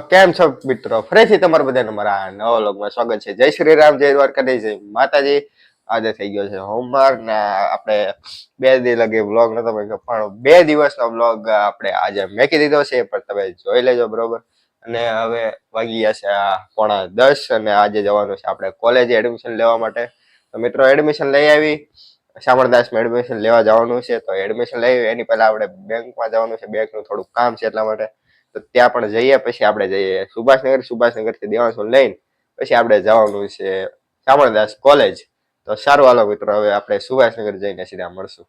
કેમ છો મિત્રો? ફરીથી તમારા બધાને મારા નવા લોગમાં સ્વાગત છે. જય શ્રી રામ, જય દ્વારકાધીશ, જય માતાજી. આજે થઈ ગયો છે હોમવર્ક ને આપણે બે દિવસ લગે વ્લોગ નતો મૂક્યો, પણ બે દિવસનો વ્લોગ આપણે આજે મેકી દીધો છે, પણ તમે જોઈ લેજો, બરોબર? અને હવે વાગી ગયા છે પોણા દસ અને આજે જવાનું છે આપણે કોલેજે એડમિશન લેવા માટે. તો મિત્રો, એડમિશન લઈ આવી. શામળદાસમાં એડમિશન લેવા જવાનું છે, તો એડમિશન લઈ એની પહેલા આપણે બેંકમાં જવાનું છે, બેંકનું થોડુંક કામ છે એટલા માટે. તો ત્યાં પણ જઈએ, પછી આપણે જઈએ સુભાષનગર. સુભાષનગરથી દેવાંશુ લઈને પછી આપણે જવાનું છે શામળદાસ કોલેજ. તો સારું હાલો મિત્રો, હવે આપણે સુભાષનગર જઈને સીધા મળશું.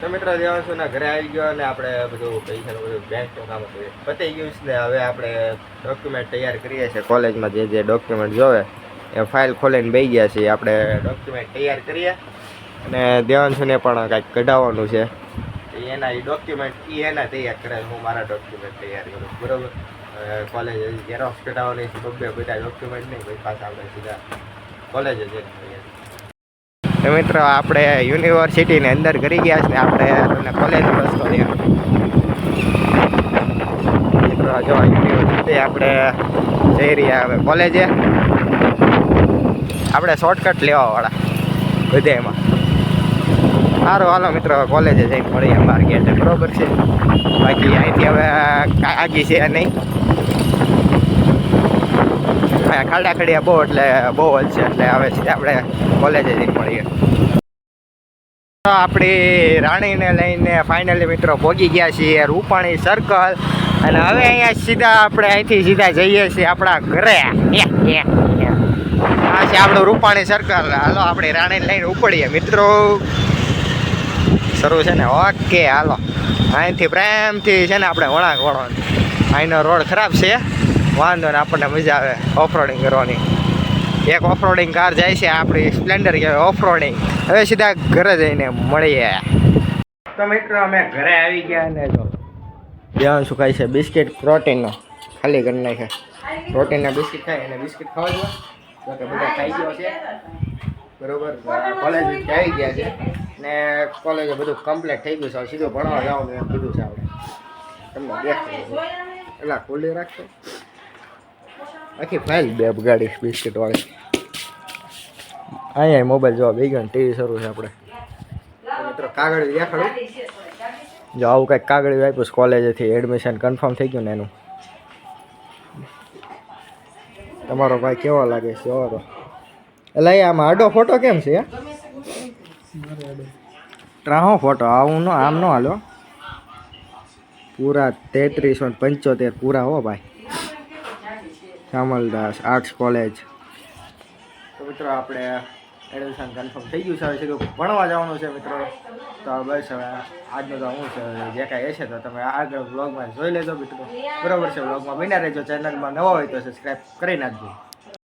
તો મિત્રો, દેવાંશુના ઘરે આવી ગયો અને આપણે બધું પૈસાનું બધું બેંકનું કામ પતી ગયું છે હવે આપણે ડોક્યુમેન્ટ તૈયાર કરીએ છીએ કોલેજમાં જે જે ડોક્યુમેન્ટ જોવે એ ફાઇલ ખોલીને બેસી ગયા છીએ. આપણે ડોક્યુમેન્ટ તૈયાર કરીએ અને દેવાંશુને પણ કાંઈક કઢાવવાનું છે. એના એ ડોક્યુમેન્ટ એ એના તૈયાર કરે હું મારા ડોક્યુમેન્ટ તૈયાર કરું. બરોબર? કોલેજ ઝેરોક્સ કઢાવવાની બબ્બે બધા ડોક્યુમેન્ટ નહીં પછી પાછા આપણે સીધા કોલેજ જ મિત્રો, આપણે યુનિવર્સિટીની અંદર કરી ગયા છે આપણે તમને કોલેજ રસ્તો મિત્રો, જો યુનિવર્સિટી આપણે જઈ રહ્યા હવે કોલેજે આપણે શોર્ટકટ લેવા વાળા બધે એમાં સારું હાલો મિત્રો, કોલેજે જઈને મળીએ અમારે ગયા છે બરોબર છે? બાકી અહીંથી હવે આગી છે નહીં. ખાડા ખડિયા બહુ એટલે બહુ જ છે, એટલે હવે આપણે કોલેજે જઈને મળીએ. આપણી રાણીને લઈને ફાઇનલી મિત્રો પહોંચી ગયા છીએ રૂપાણી સર્કલ અને હવે અહીંયા સીધા આપણે અહીંથી સીધા જઈએ છીએ આપણા ઘરે. આ છે આપણું રૂપાણી સર્કલ હાલો, આપણી રાણીને લઈને ઉપડીએ. મિત્રો શરૂ છે ને? ઓકે, હાલો. અહીંથી પ્રેમથી છે ને આપણે વળાંક વળવાનું. અહીંનો રોડ ખરાબ છે. વાંધો ને આપણને મજા આવે ઓફરોડિંગ કરવાની. એક ઓફરોડિંગ કાર જાય છે, આપણી સ્પ્લેન્ડર કહેવાય ઓફરોડિંગ હવે સીધા ઘરે જઈને મળીએ. તો મિત્રો, અમે ઘરે આવી ગયા ને જો જવાનું શું ખાય છે, બિસ્કિટ પ્રોટીનનો. ખાલી કરી નાખે. પ્રોટીનના બિસ્કિટ ખાય અને બિસ્કિટ ખાવા જોઈએ તો કે બધા ખાઈ ગયો છે. બરોબર? કોલેજ આવી ગયા છે. ને કોલેજે બધું કમ્પ્લીટ થઈ ગયું છે. સીધું ભણવા જવાનું એમ કીધું છે આપણે. તમને દેખાય એટલે ખુલ્લી રાખશો આખી ફાઇલ બે ગાડી બિસ્કીટવાળી અહીંયા મોબાઈલ જોવા બે ગયો ટીવી શરૂ છે આપણે. મિત્રો કાગળ દેખાડું. જો આવું કંઈક કાગળ આપ્યું કોલેજેથી એડમિશન કન્ફર્મ થઈ ગયું ને એનું. તમારો ભાઈ કેવો લાગે છે? જોવો એટલે આમાં આડો ફોટો કેમ છે? ટ્રાહો ફોટો આવું નો આમ નો હાલો. પૂરા તેત્રીસો પંચોતેર પૂરા હો ભાઈ. Shyamaldas arts college. તો મિત્રો આપણે એડમિશન કન્ફર્મ થઈ ગયું છે, હવે સીધું ભણવા જવાનું છે મિત્રો. તો બસ હવે આજનું તો હું છે, જે કાંઈ હશે તો તમે આગળ બ્લોગમાં જોઈ લેજો મિત્રો. બરાબર છે બ્લોગમાં બન્યા રહેજો. ચેનલમાં નવા હોય તો સબસ્ક્રાઈબ કરી નાખજો.